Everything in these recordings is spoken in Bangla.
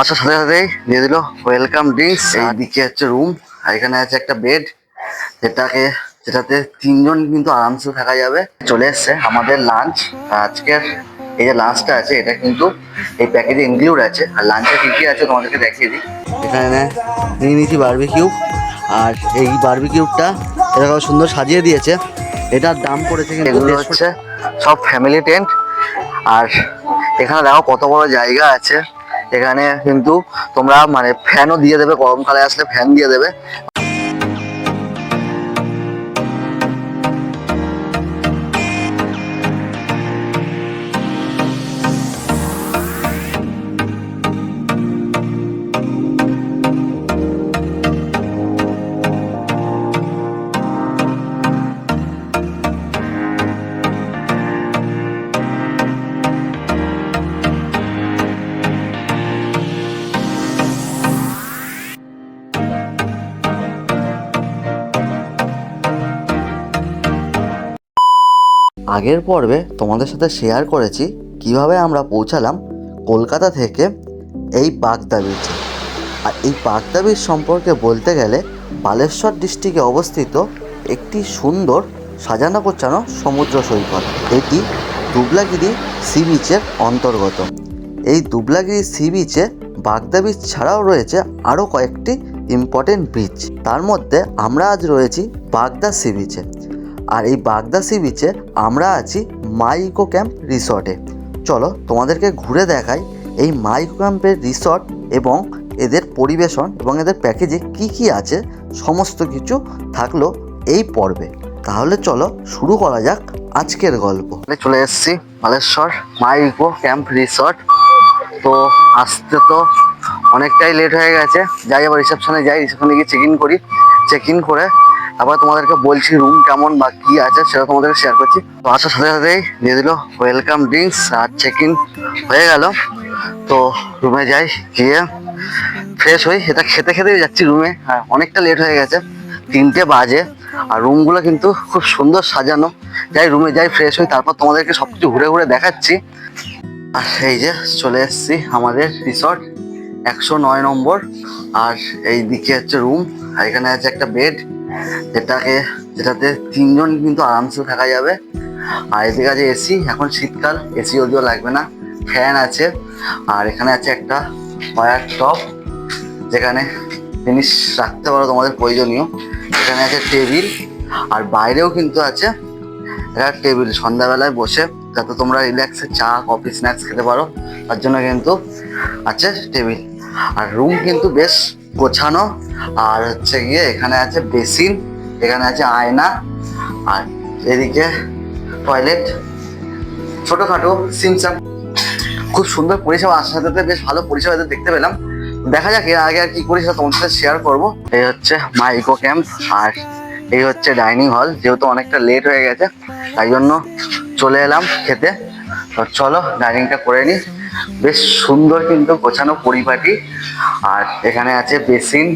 আসার সাথে সাথেই দিয়ে দিল। ওয়েলকাম ড্রিঙ্কস এইদিকে হচ্ছে রুম আর এখানে আছে একটা বেড যেটাকে যেটাতে তিনজন কিন্তু আরামসে থাকা যাবে। চলে এসছে আমাদের লাঞ্চ আজকের এই যে লাঞ্চটা আছে এটা কিন্তু এই প্যাকেজে ইনক্লুড আছে। আর লাঞ্চে কি কি আছে তোমাদেরকে দেখিয়ে দিই। এখানে নিয়ে নিয়েছি বারবিকিউ আর এই বারবিকিউটা এরকম সুন্দর সাজিয়ে দিয়েছে। এটার দাম পড়েছে কিন্তু এগুলো হচ্ছে সব ফ্যামিলি টেন্ট আর এখানে দেখো কত বড় জায়গা আছে। এখানে কিন্তু তোমরা মানে ফ্যানও দিয়ে দেবে গরমকালে আসলে ফ্যান দিয়ে দেবে। আগের পর্বে তোমাদের সাথে শেয়ার করেছি কীভাবে আমরা পৌঁছালাম কলকাতা থেকে এই বাগদা বিচে আর এই বাগদা বিচ সম্পর্কে বলতে গেলে বালেশ্বর ডিস্ট্রিক্টে অবস্থিত একটি সুন্দর সাজানো গোছানো সমুদ্র সৈকত। এটি দুবলাগিরি সি বিচের অন্তর্গত। এই দুবলাগিরি সি বিচে বাগদা বিচ ছাড়াও রয়েছে আরও কয়েকটি ইম্পর্টেন্ট বিচ তার মধ্যে আমরা আজ রয়েছি বাগদা সি বিচে আর এই বাগদা সি বিচে আমরা আছি মাই ইকো ক্যাম্প রিসর্টে। চলো তোমাদেরকে ঘুরে দেখাই এই মাই ইকো ক্যাম্পের রিসর্ট এবং এদের পরিবেশন এবং এদের প্যাকেজে কি কি আছে, সমস্ত কিছু থাকল এই পর্বে। তাহলে চলো শুরু করা যাক আজকের গল্প। চলে এসেছি Maleshwar my eco camp resort. তো আসতে তো অনেকটাই লেট হয়ে গেছে। যাই আবার রিসেপশনে যাই রিসেপশনে গিয়ে চেক ইন করি। চেক ইন করে তারপর তোমাদেরকে বলছি রুম কেমন বা কি আছে সেটা তোমাদেরকে শেয়ার করছি। তো আসার সাথে সাথেই দিয়ে দিল ওয়েলকাম ড্রিঙ্কস আর চেক ইন হয়ে গেল। তো রুমে যাই, গিয়ে ফ্রেশ হই। এটা খেতে খেতেই যাচ্ছি রুমে আর অনেকটা লেট হয়ে গেছে, তিনটে বাজে। আর রুমগুলো কিন্তু খুব সুন্দর সাজানো। যাই রুমে যাই ফ্রেশ হই, তারপর তোমাদেরকে সব কিছু ঘুরে ঘুরে দেখাচ্ছি। আর এই যে চলে এসেছি আমাদের রিসর্ট একশো নয় নম্বর। আর এই দিকে হচ্ছে রুম আর এখানে আছে একটা বেড যেটাকে, যেটাতে তিনজন কিন্তু আরামসে থাকা যাবে। আর এদিকে আছে এসি এখন শীতকাল এসি যদিও লাগবে না ফ্যান আছে। আর এখানে আছে একটা ফায়ার টপ যেখানে জিনিস রাখতে পারো তোমাদের প্রয়োজনীয়। এখানে আছে টেবিল আর বাইরেও কিন্তু আছে একটা টেবিল সন্ধ্যাবেলায় বসে, যাতে তোমরা রিল্যাক্সে চা কফি স্ন্যাক্স খেতে পারো। তার জন্য কিন্তু আছে টেবিল আর রুম কিন্তু বেশ গোছানো। আর হচ্ছে গিয়ে এখানে আছে বেসিন এখানে আছে আয়না, আর এদিকে টয়লেট ছোটোখাটো সিমসাম। খুব সুন্দর পরিষেবা, আসার সাথে বেশ ভালো পরিষেবা দেখতে পেলাম। দেখা যাক এর আগে আর কি করি সেটা তোমার সাথে শেয়ার করব। এই হচ্ছে মা ইকো ক্যাম্প আর এই হচ্ছে ডাইনিং হল যেহেতু অনেকটা লেট হয়ে গেছে, তাই জন্য চলে এলাম খেতে। তো চলো ডাইনিংটা করে নিই বেশ সুন্দর কিন্তু গোছানো পরিপাটি। আর এখানে আছে বেসিন,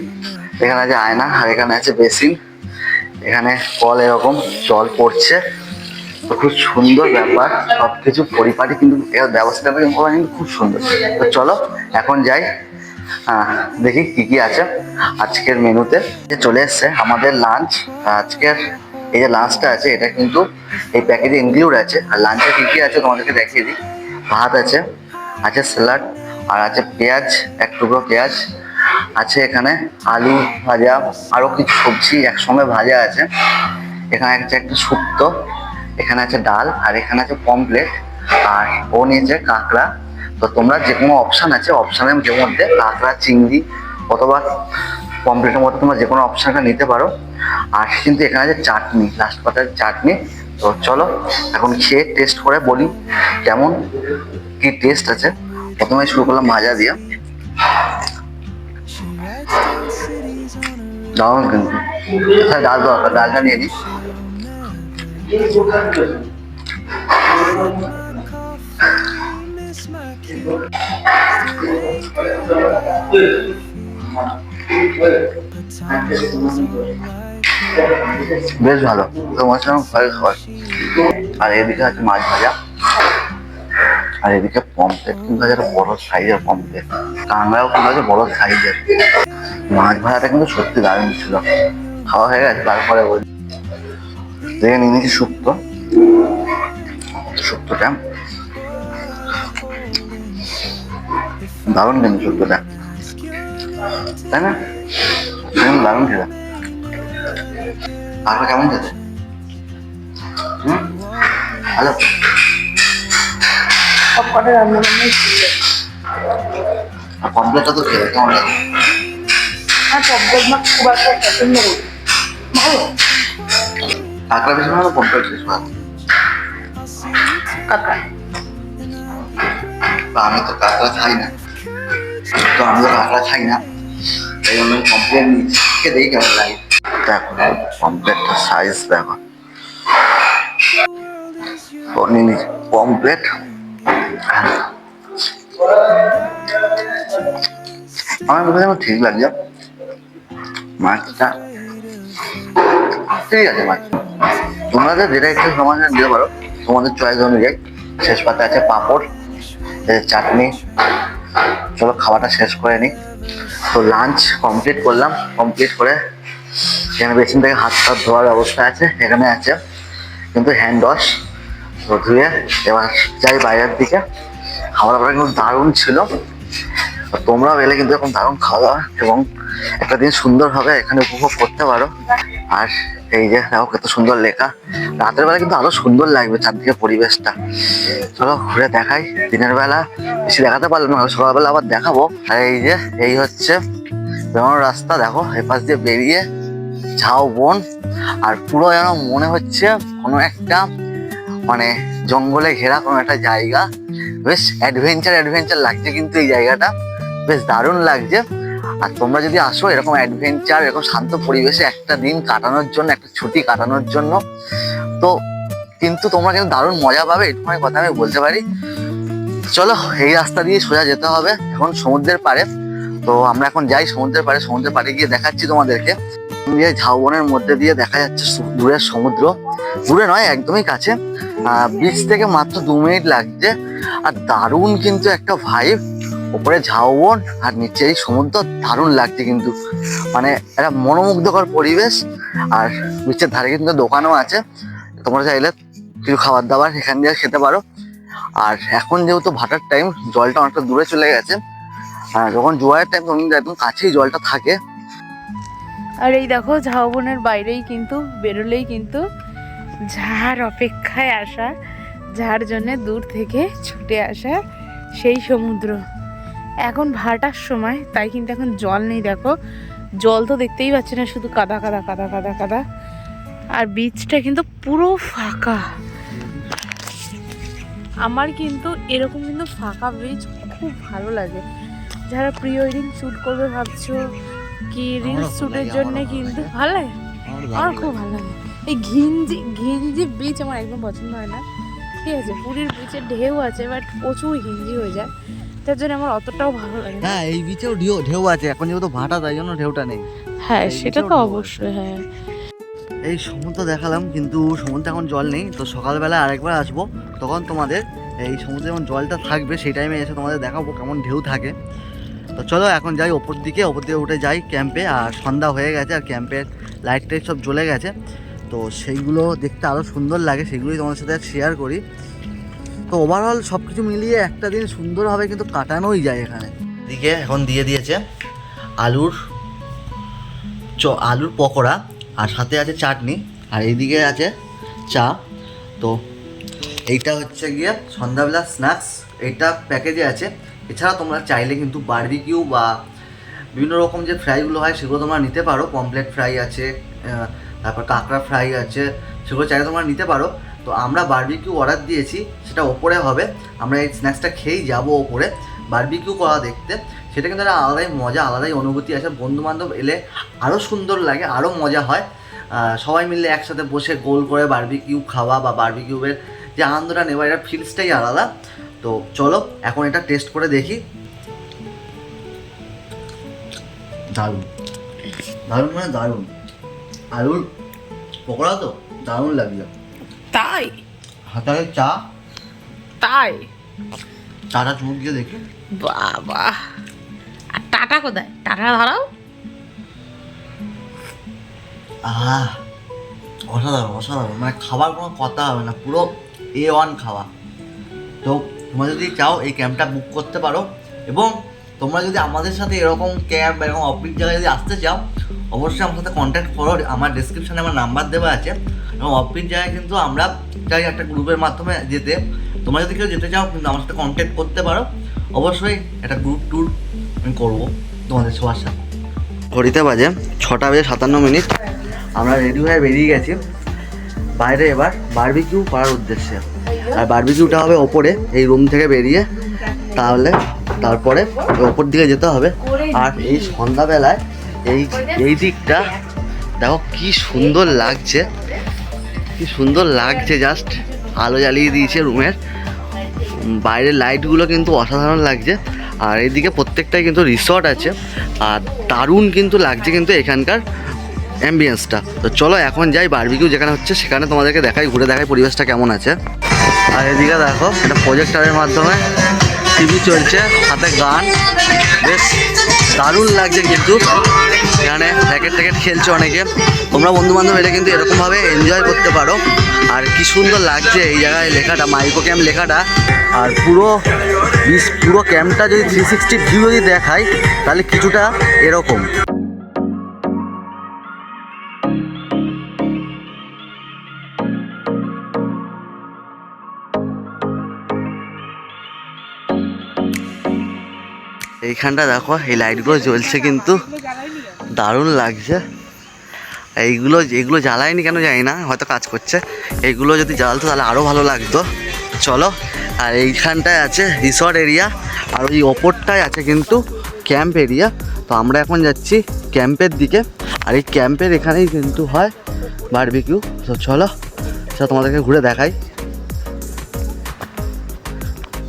এখানে আছে আয়না, আর এখানে আছে বেসিন। এখানে কল এরকম জল পড়ছে। তো খুব সুন্দর ব্যাপার সব কিছু পরিপাটি কিন্তু এর ব্যবস্থাটা কিন্তু খুব সুন্দর। তো চলো, এখন যাই। দেখি কি কি আছে আজকের মেনুতে। যে চলে এসছে আমাদের লাঞ্চ আজকের এই যে লাঞ্চটা আছে, এটা কিন্তু এই প্যাকেজে ইনক্লুড আছে। আর লাঞ্চে কি কি আছে তোমাদেরকে দেখিয়ে দিই। ভাত আছে আছে স্যালাড আর আছে পেঁয়াজ, এক টুকরো পেঁয়াজ, আছে এখানে আলু ভাজা আরও কিছু সবজি একসঙ্গে ভাজা আছে। এখানে আছে একটা শুক্তো, এখানে আছে ডাল, আর এখানে আছে পমপ্লেট আর ও নিয়েছে কাঁকড়া। তো তোমরা যে কোনো অপশান আছে অপশানের যে মধ্যে কাঁকড়া, চিংড়ি অথবা পমপ্লেটের মধ্যে তোমরা যে কোনো অপশানটা নিতে পারো। আর কিন্তু এখানে আছে চাটনি লাস্ট পাতার চাটনি। তো চলো, এখন খেয়ে টেস্ট করে বলি কেমন? কি টেস্ট আছে? প্রথমে শুরু করলাম ভাজা দিয়ে। দারুণ কিন্তু। হ্যাঁ ডাল দরকার ডালটা নিয়ে নিই। বেশ ভালো। তোমার সঙ্গে ভয় খাবার। আর এদিকে আছে মাছ ভাজা। আর এদিকে পম্পলেট কিন্তু একটা বড় সাইজের পম্পলেট কাঁকড়াও কিন্তু আছে বড় সাইজের মাছ ভাজাটা কিন্তু সত্যি দারুণ ছিল। খাওয়া হয়ে গেছে, তারপরে বলি। দেখে নিয়ে নিয়েছি শুক্তো। শুক্তোটা দারুণ কিন্তু শুক্তোটা। তাই না? দারুণ খেতে। কাঁকড়া কেমন খেতে? হুম? ভালো সব কটা রান্না বান্নাই আর পম্পলেটটা তো খেতে কেমন লাগে আর পপকর্ন মা খুব একটা পছন্দ করি ভালো। কাঁকড়া বেশি ভালো পম্পলেট বেশি ভালো? কাকা বা আমি তো কাঁকড়া খাই না। তো আমি তো কাঁকড়া খাই না। তাই জন্য কমপ্লেন নিচ্ছি দেখি কেমন লাগে। দেখো পম্পলেটটার সাইজ দেখো। নিচ্ছি পম্পলেট আমার মুখে যেন ঠিক লাগছে। মাছটা। ঠিক আছে, মাছ। তোমাদের যেটা একটু সমাধান দিতে পারো। তোমাদের চয়েস অনুযায়ী। শেষ পাতে আছে পাঁপড় চাটনি। চলো খাওয়াটা শেষ করে নিই তো লাঞ্চ কমপ্লিট করলাম। কমপ্লিট করে এখানে বেসিন থেকে হাত টাত ধোয়ার ব্যবস্থা আছে। এখানে আছে। কিন্তু হ্যান্ড ওয়াশ তো ধুয়ে এবার যাই বাইরের দিকে। খাওয়া দাওয়াটা কিন্তু দারুণ ছিল। তোমরাও এলে কিন্তু এখন দারুণ খাওয়া দাওয়া এবং একটা দিন সুন্দরভাবে এখানে উপভোগ করতে পারো। আর এই যে দেখো কত সুন্দর লেখা রাতের বেলা কিন্তু আরও সুন্দর লাগবে চারদিকে পরিবেশটা। চলো ঘুরে দেখাই। দিনের বেলা বেশি দেখাতে পারলাম না সকালবেলা আবার দেখাবো। আর এই যে, এই হচ্ছে বেরোনোর রাস্তা, দেখো, এপাশ দিয়ে বেরিয়ে ঝাউ বন। আর পুরো যেন মনে হচ্ছে কোনো একটা মানে জঙ্গলে ঘেরা কোনো একটা জায়গা, বেশ অ্যাডভেঞ্চার অ্যাডভেঞ্চার লাগছে কিন্তু এই জায়গাটা। বেশ দারুণ লাগছে। আর তোমরা যদি আসো, এরকম অ্যাডভেঞ্চার এরকম শান্ত পরিবেশে একটা দিন কাটানোর জন্য, একটা ছুটি কাটানোর জন্য, তো কিন্তু তোমরা কিন্তু দারুণ মজা পাবে এটুখানি কথা আমি বলতে পারি। চলো, এই রাস্তা দিয়ে সোজা যেতে হবে। এখন সমুদ্রের পাড়ে। তো আমরা এখন যাই সমুদ্রের পাড়ে। সমুদ্রের পাড়ে গিয়ে দেখাচ্ছি তোমাদেরকে। দিয়ে ঝাউবনের মধ্যে দিয়ে দেখা যাচ্ছে দূরের সমুদ্র। দূরে নয়, একদমই কাছে। বিচ থেকে মাত্র দু মিনিট লাগছে। আর দারুণ কিন্তু একটা ভাইব ওপরে ঝাউবন, আর নিচে এই সমুদ্র, দারুণ লাগছে কিন্তু। মানে একটা মনোমুগ্ধকর পরিবেশ। আর বিচের ধারে কিন্তু দোকানও আছে। তোমরা চাইলে কিছু খাবার দাবার এখান দিয়ে খেতে পারো। আর এখন যেহেতু ভাটার টাইম জলটা অনেকটা দূরে চলে গেছে। যখন জোয়ারের টাইম তখন একদম কাছেই জলটা থাকে। আর এই দেখো ঝাউবনের বাইরেই কিন্তু, বেরোলেই কিন্তু যার অপেক্ষায় আসা, যার জন্যে দূর থেকে ছুটে আসা সেই সমুদ্র। এখন ভাটার সময়, তাই কিন্তু এখন জল নেই দেখো। জল তো দেখতেই পাচ্ছি না, শুধু কাদা কাদা কাদা কাদা কাদা। আর বিচটা কিন্তু পুরো ফাঁকা। আমার কিন্তু এরকম কিন্তু ফাঁকা বিচ খুব ভালো লাগে। যারা প্রি ওয়েডিং শ্যুট করবে ভাবছ কি রিলস শ্যুটের জন্য কিন্তু ভালো লাগে? আমার খুব ভালো লাগে। এই ঘিঞ্জি ঘিঞ্জি বিচ আমার একদম পছন্দ হয় না। ঠিক আছে পুরীর বিচের ঢেউ আছে বাট প্রচুর ঘিঞ্জি হয়ে যায়। তার জন্য আমার অতটাও ভালো লাগে না। হ্যাঁ এই বিচেও ঢেউ ঢেউ আছে। এখন যেহেতু ভাটা তাই জন্য ঢেউটা নেই। হ্যাঁ সেটা তো অবশ্যই হ্যাঁ। এই সমুদ্র দেখালাম কিন্তু সমুদ্রে এখন জল নেই। তো সকালবেলা আরেকবার আসব। তখন তোমাদের এই সমুদ্রে যখন জলটা থাকবে সেই টাইমে এসে তোমাদের দেখাবো কেমন ঢেউ থাকে। তো চলো এখন যাই ওপর দিকে ওপর দিকে উঠে যাই ক্যাম্পে আর সন্ধ্যা হয়ে গেছে আর ক্যাম্পের লাইট টাইট সব জ্বলে গেছে। তো সেইগুলো দেখতে আরও সুন্দর লাগে, সেগুলোই তোমাদের সাথে শেয়ার করি। তো ওভারঅল সব কিছু মিলিয়ে একটা দিন সুন্দরভাবে কিন্তু কাটানোই যায় এখানে। দিকে এখন দিয়ে দিয়েছে আলুর চ, আলুর পকোড়া, আর সাথে আছে চাটনি, আর এইদিকে আছে চা। তো এইটা হচ্ছে গিয়ে সন্ধ্যাবেলা স্ন্যাক্স এইটা প্যাকেজে আছে। এছাড়া তোমরা চাইলে কিন্তু বার্বিকিউ বা বিভিন্ন রকম যে ফ্রাইগুলো হয় সেগুলো তোমরা নিতে পারো। পমপ্লেট ফ্রাই আছে তারপর কাঁকড়া ফ্রাই আছে, সেগুলো চাইলে তোমরা নিতে পারো। তো আমরা বার্বিকিউ অর্ডার দিয়েছি, সেটা ওপরে হবে। আমরা এই স্ন্যাক্সটা খেয়েই যাব ওপরে। বার্বিকিউ করা দেখতে। সেটা কিন্তু একটা আলাদাই মজা, আলাদাই অনুভূতি আছে। বন্ধু বান্ধব এলে আরও সুন্দর লাগে আরও মজা হয়। সবাই মিলে একসাথে বসে গোল করে বার্বিকিউ খাওয়া বা বার্বিকিউবের যে আনন্দটা নেওয়া এটার ফিলসটাই আলাদা। তো চলো এখন এটা টেস্ট করে দেখি। দারুণ। দারুণ মানে দারুণ। আলুর পকোড়া তো দারুণ লাগল। তাই? হাতারে চা। তাই? চাটা চুমুক দিয়ে দেখি বাবা। আর টাটা কোথায়? টাটা ধরাও। আহ অসাধারণ অসাধারণ। মানে খাবার কোনো কথা হবে না পুরো এ ওয়ান খাওয়া। তো তোমরা যদি চাও এই ক্যাম্পটা বুক করতে পারো এবং তোমরা যদি আমাদের সাথে এরকম ক্যাম্প এরকম অফিস জায়গায় যদি আসতে চাও, অবশ্যই আমার সাথে কন্ট্যাক্ট করো। আমার ডিসক্রিপশানে আমার নাম্বার দেওয়া আছে। এবং অফিস জায়গায় কিন্তু আমরা চাই একটা গ্রুপের মাধ্যমে যেতে। তোমরা যদি কেউ যেতে চাও কিন্তু আমার সাথে কন্ট্যাক্ট করতে পারো। অবশ্যই একটা গ্রুপ ট্যুর আমি করব তোমাদের সবার সাথে। ঘড়িতে বাজে ছটা বেজে সাতান্ন মিনিট। আমরা রেডি হয়ে বেরিয়ে গেছি। বাইরে এবার বারবিকিউ করার উদ্দেশ্যে। আর বারবিকিউটা হবে ওপরে, এই রুম থেকে বেরিয়ে। তাহলে তারপরে ওপর দিকে যেতে হবে। আর এই সন্ধ্যাবেলায় এই এই দিকটা, দেখো কি সুন্দর লাগছে। কি সুন্দর লাগছে জাস্ট আলো জ্বালিয়ে দিয়েছে রুমের। বাইরের লাইটগুলো কিন্তু অসাধারণ লাগছে। আর এইদিকে প্রত্যেকটাই কিন্তু রিসর্ট আছে। আর দারুণ কিন্তু লাগছে কিন্তু এখানকার অ্যাম্বিয়েন্সটা তো চলো এখন যাই বারবিকিউ যেখানে হচ্ছে, সেখানে তোমাদেরকে দেখাই, ঘুরে দেখাই পরিবেশটা কেমন আছে। আর এদিকে দেখো এটা প্রজেক্টারের মাধ্যমে টিভি চলছে, হাতে গান। বেশ দারুণ লাগছে কিন্তু। এখানে র্যাকেট ট্যাকেট খেলছে অনেকে। তোমরা বন্ধু বান্ধব এলে কিন্তু এরকমভাবে এনজয় করতে পারো। আর কি সুন্দর লাগছে এই জায়গায় লেখাটা মাইকো ক্যাম্প লেখাটা। আর পুরো পুরো ক্যাম্পটা যদি থ্রি সিক্সটি ভিউ যদি দেখায়, তাহলে কিছুটা এরকম। এইখানটা দেখো, এই লাইটগুলো জ্বলছে কিন্তু। দারুণ লাগছে। এইগুলো এগুলো জ্বালায়নি কেন জানি না, হয়তো কাজ করছে। এইগুলো যদি জ্বালতো তাহলে আরও ভালো লাগতো। চলো, আর এইখানটায় আছে রিসর্ট এরিয়া আর ওই ওপরটায় আছে কিন্তু ক্যাম্প এরিয়া তো আমরা এখন যাচ্ছি ক্যাম্পের দিকে, আর এই ক্যাম্পের এখানেই কিন্তু হয় বারবিকিউ তো চলো চলো তোমাদেরকে ঘুরে দেখাই।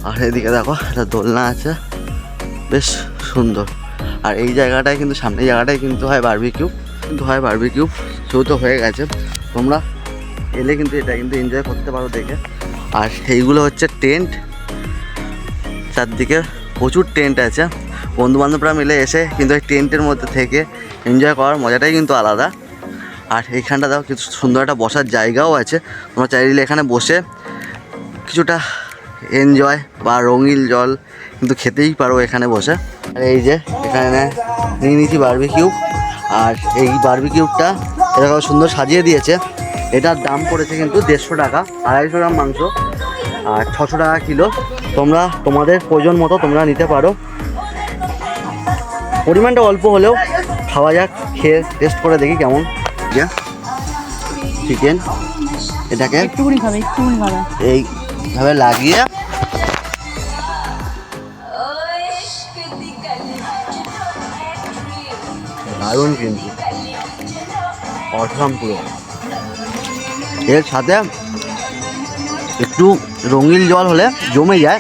আর এদিকে দেখো, একটা দোলনা আছে। বেশ সুন্দর। আর এই জায়গাটায় কিন্তু সামনের জায়গাটায় কিন্তু হয় বারবিকিউ কিন্তু হয় বারবিকিউ সেও হয়ে গেছে। তোমরা এলে কিন্তু এটা কিন্তু এনজয় করতে পারো দেখে। আর সেইগুলো হচ্ছে টেন্ট চারদিকে প্রচুর টেন্ট আছে। বন্ধু বান্ধবরা মিলে এসে কিন্তু এই টেন্টের মধ্যে থেকে এনজয় করার মজাটাই কিন্তু আলাদা। আর এইখানটা দাও কিছু সুন্দর একটা বসার জায়গাও আছে। তোমরা চাইলে এখানে বসে কিছুটা এনজয় বা রঙিন জল কিন্তু খেতেই পারো এখানে বসে। আর এই যে এখানে নিয়ে নিয়েছি বারবিকিউ আর এই বারবিকিউটা এরকম সুন্দর সাজিয়ে দিয়েছে। এটার দাম পড়েছে কিন্তু দেড়শো টাকা আড়াইশো গ্রাম মাংস আর ছশো টাকা কিলো। তোমরা তোমাদের প্রয়োজন মতো তোমরা নিতে পারো। পরিমাণটা অল্প হলেও খাওয়া যাক খেয়ে টেস্ট করে দেখি কেমন। চিকেন এটাকে একটুকুনি একটুকুনি লাগিয়ে দারুণ কিন্তু অসম পুরো এর সাথে একটু রঙিন জল হলে জমে যায়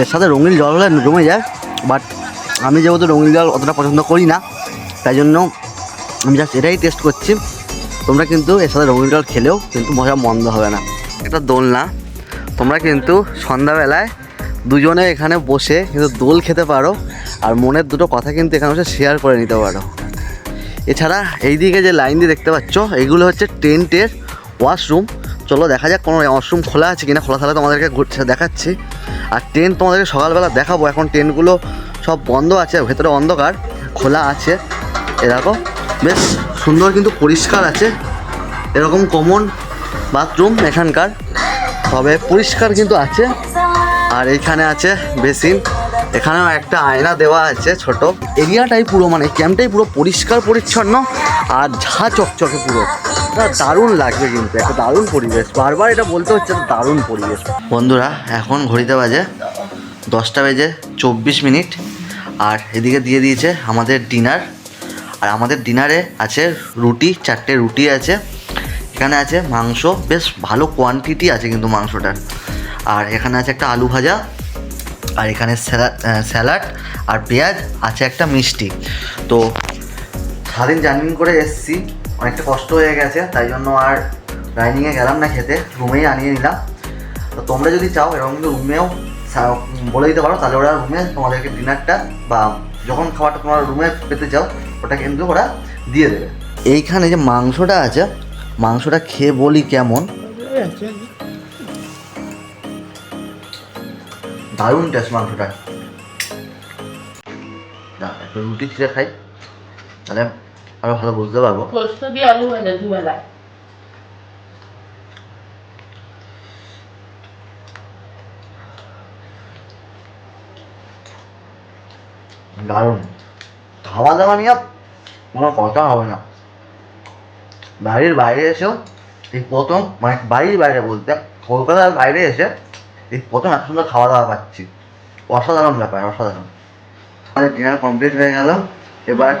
এর সাথে রঙিন জল হলে জমে যায় বাট আমি যেহেতু রঙিন জল অতটা পছন্দ করি না তাই জন্য আমি জাস্ট এটাই টেস্ট করছি তোমরা কিন্তু এর সাথে রঙিন জল খেলেও কিন্তু মজা মন্দ হবে না এটা দোলনা। তোমরা কিন্তু সন্ধ্যাবেলায় দুজনে এখানে বসে কিন্তু দোল খেতে পারো আর মনের দুটো কথা কিন্তু এখানে বসে শেয়ার করে নিতে পারো। এছাড়া এইদিকে যে লাইন দিয়ে দেখতে পাচ্ছ, এগুলো হচ্ছে টেন্টের ওয়াশরুম চলো দেখা যাক কোনো ওয়াশরুম খোলা আছে কিনা। খোলা থাকলে তোমাদেরকে ঘুরছে, দেখাচ্ছি। আর টেন্ট তোমাদেরকে সকালবেলা দেখাবো। এখন টেন্টগুলো সব বন্ধ আছে, ভেতরে অন্ধকার, খোলা আছে। এরকম বেশ সুন্দর কিন্তু পরিষ্কার আছে। এরকম কমন বাথরুম এখানকার। তবে পরিষ্কার কিন্তু আছে। আর এখানে আছে বেসিন। এখানেও একটা আয়না দেওয়া আছে ছোট। এরিয়াটাই পুরো মানে ক্যাম্পটাই পুরো পরিষ্কার, পরিচ্ছন্ন আর ঝা চকচকে পুরো। দারুণ লাগবে কিন্তু, একটা দারুণ পরিবেশ। বারবার এটা বলতে হচ্ছে দারুণ পরিবেশ। বন্ধুরা, এখন ঘড়িতে বাজে দশটা বেজে চব্বিশ মিনিট। আর এদিকে দিয়ে দিয়েছে আমাদের ডিনার। আর আমাদের ডিনারে আছে রুটি, চারটে রুটি আছে। এখানে আছে মাংস, বেশ ভালো কোয়ান্টিটি আছে কিন্তু মাংসটার। আর এখানে আছে একটা আলু ভাজা, আর এখানে স্যালাড আর পেঁয়াজ, আছে একটা মিষ্টি। তো সারাদিন জার্নি করে এসেছি, অনেকটা কষ্ট হয়ে গেছে, তাই জন্য আর ডাইনিংয়ে গেলাম না খেতে, রুমেই আনিয়ে নিলাম। তো তোমরা যদি চাও, এরকম কিন্তু রুমেও বলে দিতে পারো, তাহলে ওরা রুমে তোমাদেরকে ডিনারটা বা যখন খাবারটা তোমার রুমে পেতে চাও, ওটা কিন্তু ওরা দিয়ে দেবে। এইখানে যে মাংসটা আছে মাংসটা খেয়ে বলি কেমন? দারুণ টেস্ট মাংসটা। না একটু রুটি ছিঁড়ে খাই তাহলে আরও ভালো বুঝতে পারব। আলু ভাজা দুবেলা দারুণ। খাওয়া দাওয়া নিয়ে কোনো কথা হবে না। বাড়ির বাইরে এসেও এই প্রথম মানে বাড়ির বাইরে বলতে কলকাতার বাইরে এসে এই প্রথম এত সুন্দর খাওয়া দাওয়া পাচ্ছি। অসাধারণ ব্যাপার অসাধারণ। আমাদের ডিনার কমপ্লিট হয়ে গেল। এবার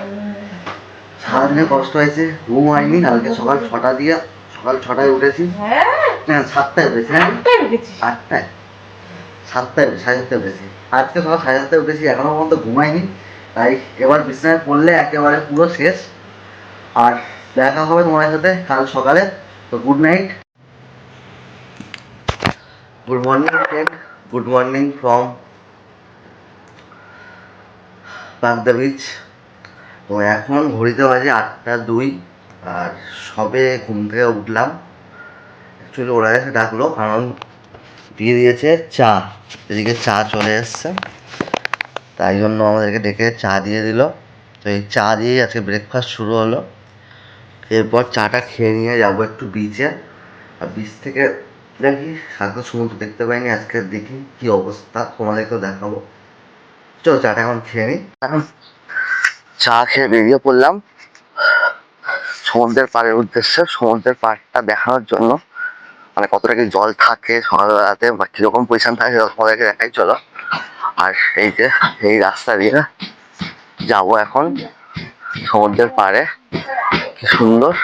সারাদিনে কষ্ট হয়েছে ঘুম হয়নি। কালকে সকাল ছটা দিয়ে সকাল ছটায় উঠেছি। হ্যাঁ। সাতটায় উঠেছি হ্যাঁ। আটটায়। সাতটায় সাড়ে সাতটায় উঠেছি। আজকে সকাল সাড়ে সাতটায় উঠেছি এখনও পর্যন্ত ঘুমাইনি তাই এবার বিছানায় পড়লে একেবারে পুরো শেষ। আর দেখা হবে তোমার সাথে কাল সকালে। তো good night good morning friend good morning from Bagda beach তো এখন ঘড়িতে বাজে আটটা দুই, আর সবে ঘুম থেকে উঠলাম। অ্যাকচুয়ালি ওরা এসে ডাকলো, কারণ দিয়ে দিয়েছে চা। এদিকে চা চলে এসছে। তাই জন্য আমাদেরকে ডেকে চা দিয়ে দিল। তো এই চা দিয়েই আজকে ব্রেকফাস্ট শুরু হলো। এরপর চাটা খেয়ে নিয়ে যাব একটু বিচে আর বিচ থেকে দেখি সাগর সমুদ্র দেখতে পাইনি, আজকে দেখি কি অবস্থা, তোমাদেরকেও দেখাবো। চলো চাটা এখন খেয়ে নিই চা খেয়ে বেরিয়ে পড়লাম। সমুদ্রের পাড়ের উদ্দেশ্যে, সমুদ্রের পাড়টা দেখানোর জন্য। মানে কতটা কি জল থাকে সকালবেলাতে, বা কীরকম পজিশন থাকে সেটা তোমাদেরকে দেখাই, চলো। আর এই যে, এই রাস্তা দিয়ে যাব এখন সমুদ্রের পাড়ে। কি সুন্দর?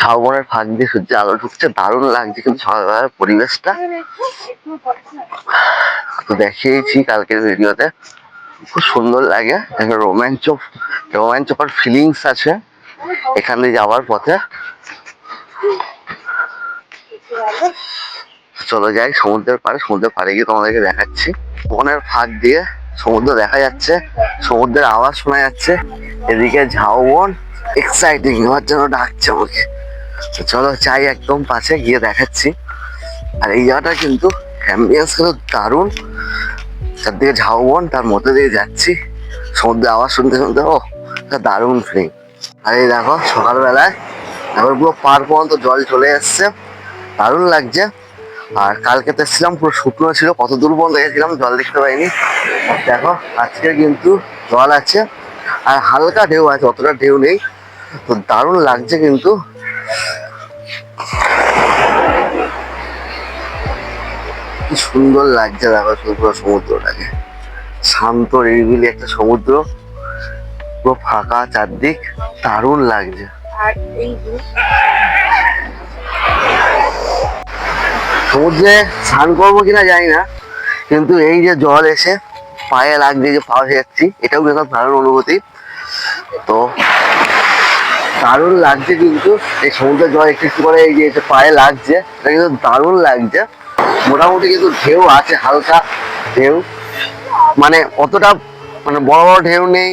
ঝাউবনের ফাঁক দিয়ে সূর্যের আলো ঢুকছে, দারুণ লাগছে কিন্তু সকালবেলার পরিবেশটা। তো দেখিয়েছি কালকের ভিডিওতে, খুব সুন্দর লাগে, একটা রোমাঞ্চ রোমাঞ্চকর ফিলিংস আছে, এখানে যাওয়ার পথে। চলো যাই সমুদ্রের পাড়ে সমুদ্রের পাড়ে গিয়ে তোমাদেরকে দেখাচ্ছি। বনের ফাঁক দিয়ে সমুদ্র দেখা যাচ্ছে, সমুদ্রের আওয়াজ শোনা যাচ্ছে, এদিকে ঝাউবন। এক্সাইটিং হওয়ার জন্য ডাকছে আমাকে। চলো চাই একদম পাশে, গিয়ে দেখাচ্ছি। আর এই জায়গাটা কিন্তু অ্যাম্বিয়েন্স কিন্তু দারুণ। চারদিকে ঝাউবন, তার মধ্যে দিয়ে যাচ্ছি। সমুদ্রের আওয়াজ শুনতে শুনতে ও একটা দারুণ ফিলিং আর এই দেখো, সকালবেলায় এখন পুরো পার পর্যন্ত জল চলে এসছে। দারুণ লাগছে। আর কালকে তো এসেছিলাম, পুরো শুকনো ছিল, কত দূর পর্যন্ত গেছিলাম জল দেখতে পাইনি। দেখো, আজকে কিন্তু জল আছে। আর হালকা ঢেউ আছে, অতটা ঢেউ নেই। তো দারুণ লাগছে কিন্তু। কি সুন্দর লাগছে দেখো পুরো সমুদ্রটাকে। শান্ত নিরিবিলি একটা সমুদ্র। পুরো ফাঁকা চারদিক দারুণ লাগছে। সমুদ্রে স্নান করব কিনা জানি না কিন্তু এই যে জল এসে পায়ে লাগছে যে পা যাচ্ছি এটাও কিন্তু দারুণ অনুভূতি। তো দারুণ লাগছে কিন্তু। এই সমুদ্রের জল একটু একটু করে এই যে পায়ে লাগছে, এটা কিন্তু দারুণ লাগছে। মোটামুটি কিন্তু ঢেউ আছে, হালকা ঢেউ। মানে অতটা মানে বড় বড় ঢেউ নেই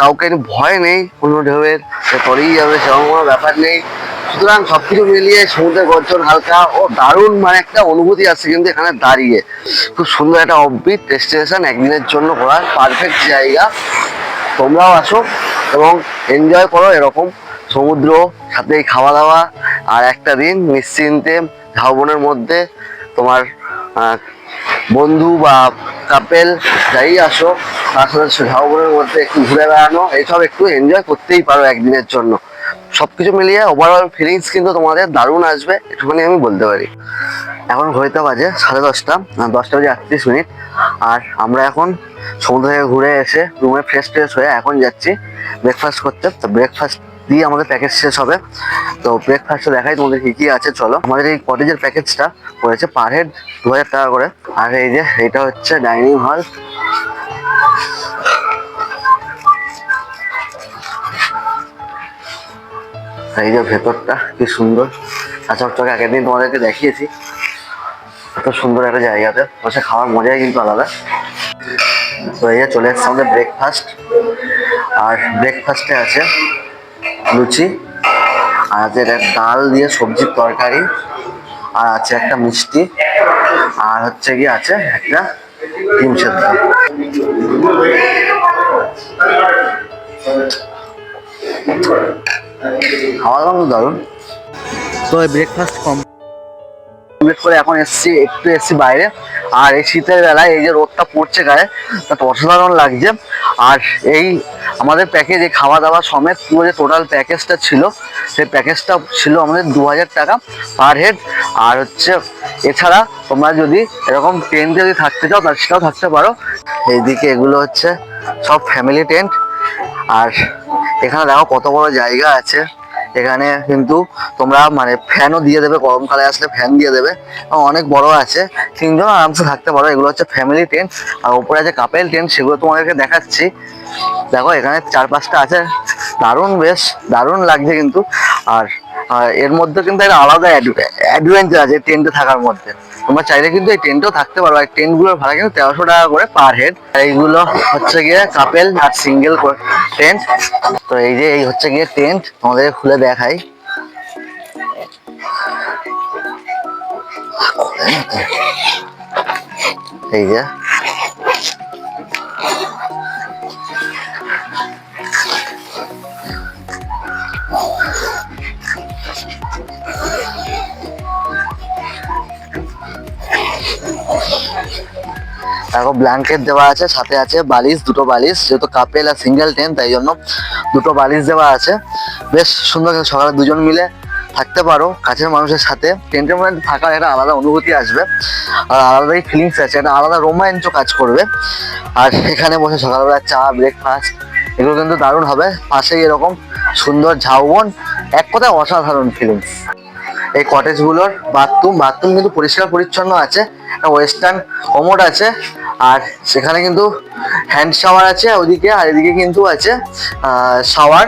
কাউকে ভয় নেই কোনো ঢেউয়ের, সে তরেই যাবে সেরকম কোনো ব্যাপার নেই। সুতরাং সব কিছু মিলিয়ে সমুদ্রের গর্জন হালকা ও দারুণ মানে একটা অনুভূতি আছে কিন্তু এখানে দাঁড়িয়ে। খুব সুন্দর একটা অফবিট ডেস্টিনেশন একদিনের জন্য ঘোরার পারফেক্ট জায়গা। তোমরাও আসো এবং এনজয় করো এরকম সমুদ্র, সাথে খাওয়া দাওয়া আর একটা দিন নিশ্চিন্তে ঝাউবনের মধ্যে তোমার বন্ধু বা কাপেল যাই আসো, তার সাথে ঝাউবনের মধ্যে একটু ঘুরে বেড়ানো, এইসব একটু এনজয় করতেই পারো একদিনের জন্য। সবকিছু মিলিয়ে ওভারঅল ফিলিংস কিন্তু তোমাদের দারুণ আসবে, একটুখানি আমি বলতে পারি। এখন ঘড়িতে বাজে সাড়ে দশটা দশটা বাজে আটত্রিশ মিনিট। আর আমরা এখন সমুদ্র থেকে ঘুরে এসে রুমে ফ্রেশ ফ্রেশ হয়ে এখন যাচ্ছি ব্রেকফাস্ট করতে। তো ব্রেকফাস্ট দিয়ে আমাদের প্যাকেজ শেষ হবে। তো ব্রেকফাস্টে দেখাই তোমাদের কী কী আছে, চলো। আমাদের এই কটেজের প্যাকেজটা পড়েছে পার হেড দু হাজার টাকা করে। আর এই যে, এটা হচ্ছে ডাইনিং হল এই যে ভেতরটা, কি সুন্দর। আচ্ছা চকে আগের দিন তোমাদেরকে দেখিয়েছি। এত সুন্দর একটা জায়গাতে। বসে খাওয়ার মজাই কিন্তু আলাদা। তো এই যে চলে এসছে আমাদের ব্রেকফাস্ট আর ব্রেকফাস্টে আছে লুচি, আর আছে একটা ডাল দিয়ে সবজির তরকারি, আর আছে একটা মিষ্টি, আর হচ্ছে কি আছে একটা ডিম সেদ্ধ। খাওয়া দাওয়া দারুণ। তো ব্রেকফাস্ট কম। কমপ্লিট করে এখন এসছি একটু এসছি বাইরে। আর এই শীতের বেলায় এই যে রোদটা পড়ছে গায়ে তা অসাধারণ লাগছে। আর এই আমাদের প্যাকেজ এই খাওয়া দাওয়া সমেত পুরো যে টোটাল প্যাকেজটা ছিল সেই প্যাকেজটা ছিল আমাদের দু হাজার টাকা পার হেড আর হচ্ছে এছাড়া তোমরা যদি এরকম টেন্টে যদি থাকতে চাও তাহলে সেটাও থাকতে পারো। এইদিকে এগুলো হচ্ছে সব ফ্যামিলি টেন্ট আর এখানে দেখো কত বড় জায়গা আছে। এখানে কিন্তু তোমরা মানে ফ্যানও দিয়ে দেবে গরমকালে আসলে ফ্যান দিয়ে দেবে। অনেক বড় আছে। তিনজন আরামসে থাকতে পারো। এগুলো হচ্ছে ফ্যামিলি টেন্ট আর উপরে আছে কাপেল টেন্ট সেগুলো তোমাদেরকে দেখাচ্ছি। দেখো এখানে চার পাঁচটা আছে। দারুণ বেশ, দারুণ লাগছে কিন্তু। আর এর মধ্যে কিন্তু একটা আলাদা অ্যাডভেঞ্চার আছে টেন্টে থাকার মধ্যে। তোমরা চাইলে কিন্তু এই টেন্টও থাকতে পারো। আর টেন্টগুলোর ভাড়া কিন্তু তেরোশো টাকা করে পার হেড এইগুলো হচ্ছে গিয়ে কাপেল আর সিঙ্গেল টেন্ট তো এই যে, এই হচ্ছে গিয়ে টেন্ট আমাদের খুলে দেখাই। এই যে দেখো ব্ল্যাঙ্কেট দেওয়া আছে, সাথে আছে বালিশ, দুটো বালিশ, যেহেতু কাপেল আর সিঙ্গেল টেন তাই জন্য দুটো বালিশ দেওয়া আছে। বেশ সুন্দর সকালে দুজন মিলে থাকতে পারো, কাছের মানুষের সাথে। টেন্টের মধ্যে থাকার একটা আলাদা অনুভূতি আসবে, আর আলাদাই ফিলিংস আছে, একটা আলাদা রোমাঞ্চ কাজ করবে। আর এখানে বসে সকালবেলা চা ব্রেকফাস্ট এগুলো কিন্তু দারুণ হবে। পাশেই এরকম সুন্দর ঝাউবন, এক কথায় অসাধারণ ফিলিংস এই কটেজগুলোর বাথরুম বাথরুম কিন্তু পরিষ্কার পরিচ্ছন্ন আছে ওয়েস্টার্ন কমোড আছে। আর সেখানে কিন্তু হ্যান্ড শাওয়ার আছে ওদিকে, আর এদিকে কিন্তু আছে শাওয়ার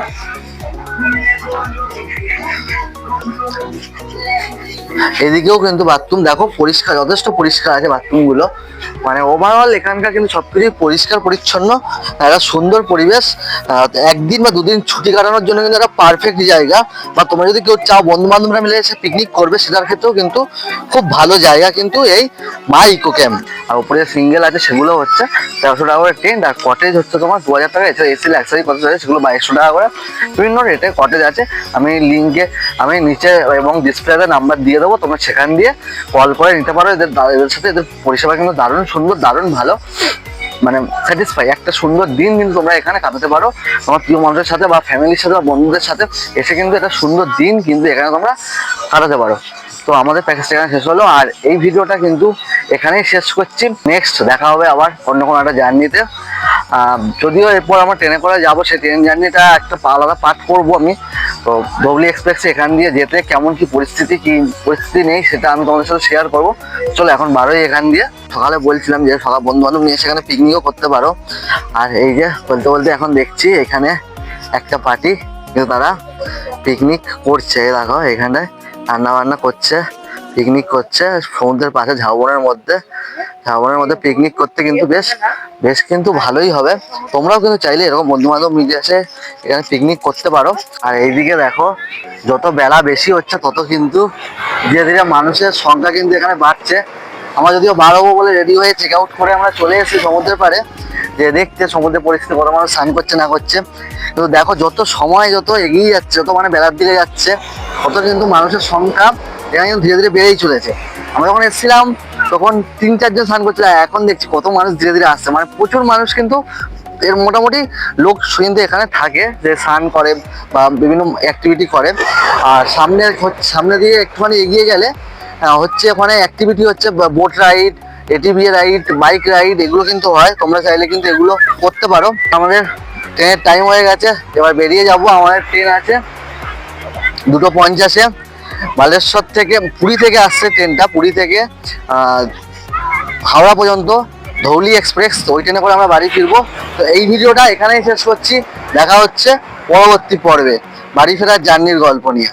এদিকেও কিন্তু বাথরুম দেখো, পরিষ্কার, যথেষ্ট পরিষ্কার আছে বাথরুমগুলো মানে ওভারঅল এখানকার কিন্তু সবকিছুই পরিষ্কার, পরিচ্ছন্ন, একটা সুন্দর পরিবেশ। একদিন বা দুদিন ছুটি কাটানোর জন্য কিন্তু একটা পারফেক্ট জায়গা। বা তোমরা যদি কেউ চাও বন্ধু বান্ধবরা মিলে এসে পিকনিক করবে, সেটার ক্ষেত্রেও কিন্তু খুব ভালো জায়গা কিন্তু এই মা ইকো ক্যাম্প আর উপরে সিঙ্গেল আছে, সেগুলো হচ্ছে তেরোশো টাকা করে টেন্ট আর কটেজ হচ্ছে তোমার দু হাজার টাকা। এছাড়া এসি লাক্সারি কটেজ আছে, সেগুলো বাইশশো টাকা করে। বিভিন্ন রেটে কটেজ আছে। আমি লিঙ্কে আমি নিচে এবং ডিসপ্লেতে নাম্বার দিয়ে দেবো, তোমরা সেখান দিয়ে কল করে নিতে পারো। এদের এদের সাথে এদের পরিষেবা কিন্তু দারুণ সুন্দর, দারুণ ভালো। মানে স্যাটিসফাই একটা সুন্দর দিন কিন্তু তোমরা এখানে কাটাতে পারো। তোমার প্রিয় মানুষের সাথে বা ফ্যামিলির সাথে বা বন্ধুদের সাথে এসে কিন্তু একটা সুন্দর দিন কিন্তু এখানে তোমরা কাটাতে পারো। তো আমাদের প্যাকেজটা এখানে শেষ হলো। আর এই ভিডিওটা কিন্তু এখানেই শেষ করছি। নেক্সট দেখা হবে আবার অন্য কোনো একটা জার্নিতে যদিও এরপর আমার ট্রেনে করে যাব, সেই ট্রেন জার্নিটা একটা আলাদা পার্ট করব আমি। তো ধবলি এক্সপ্রেসে এখান দিয়ে যেতে কেমন কি পরিস্থিতি কি পরিস্থিতি নেই সেটা আমি তোমাদের সাথে শেয়ার করব। চলো এখন বারোই এখান দিয়ে। সকালে বলছিলাম যে সকাল বন্ধু বান্ধব নিয়ে সেখানে পিকনিকও করতে পারো। আর এই যে বলতে বলতে এখন দেখছি এখানে একটা পার্টি কিন্তু তারা পিকনিক করছে দেখো এখানে রান্না বান্না করছে। পিকনিক করছে, সমুদ্রের পাশে ঝাউবনের মধ্যে। ঝাউবনের মধ্যে পিকনিক করতে কিন্তু বেশ বেশ কিন্তু ভালোই হবে। তোমরাও কিন্তু চাইলে এরকম বন্ধু বান্ধব মিলে এসে এখানে পিকনিক করতে পারো। আর এইদিকে দেখো, যত বেলা বেশি হচ্ছে, তত কিন্তু ধীরে ধীরে মানুষের সংখ্যা কিন্তু এখানে বাড়ছে। আমরা যদিও বার হব বলে রেডি হয়ে চেক আউট করে আমরা চলে এসেছি সমুদ্রের পাড়ে, যে দেখতে সমুদ্রের পরিস্থিতি, কত মানুষ স্নান করছে, না করছে। কিন্তু দেখো, যত সময় যত এগিয়ে যাচ্ছে, যত মানে বেলার দিকে যাচ্ছে, তত কিন্তু মানুষের সংখ্যা এখানে কিন্তু ধীরে ধীরে বেড়েই চলেছে। আমরা যখন এসেছিলাম, তখন তিন চারজন স্নান করছিল এখন দেখছি কত মানুষ ধীরে ধীরে আসছে। মানে প্রচুর মানুষ কিন্তু এর মোটামুটি লোক কিন্তু এখানে থাকে যে স্নান করে বা বিভিন্ন অ্যাক্টিভিটি করে। আর সামনে সামনে দিয়ে একটুখানি এগিয়ে গেলে হচ্ছে ওখানে অ্যাক্টিভিটি হচ্ছে boat ride ATV ride bike ride এগুলো কিন্তু হয়। তোমরা চাইলে কিন্তু এগুলো করতে পারো। আমাদের ট্রেনের টাইম হয়ে গেছে, এবার বেরিয়ে যাব। আমাদের ট্রেন আছে দুটো পঞ্চাশে। বালেশ্বর থেকে, পুরী থেকে আসছে ট্রেনটা, পুরী থেকে হাওড়া পর্যন্ত, ধৌলি এক্সপ্রেস ওই ট্রেনে করে আমরা বাড়ি ফিরবো। তো এই ভিডিওটা এখানেই শেষ করছি। দেখা হচ্ছে পরবর্তী পর্বে। বাড়ি ফেরার জার্নির গল্প নিয়ে।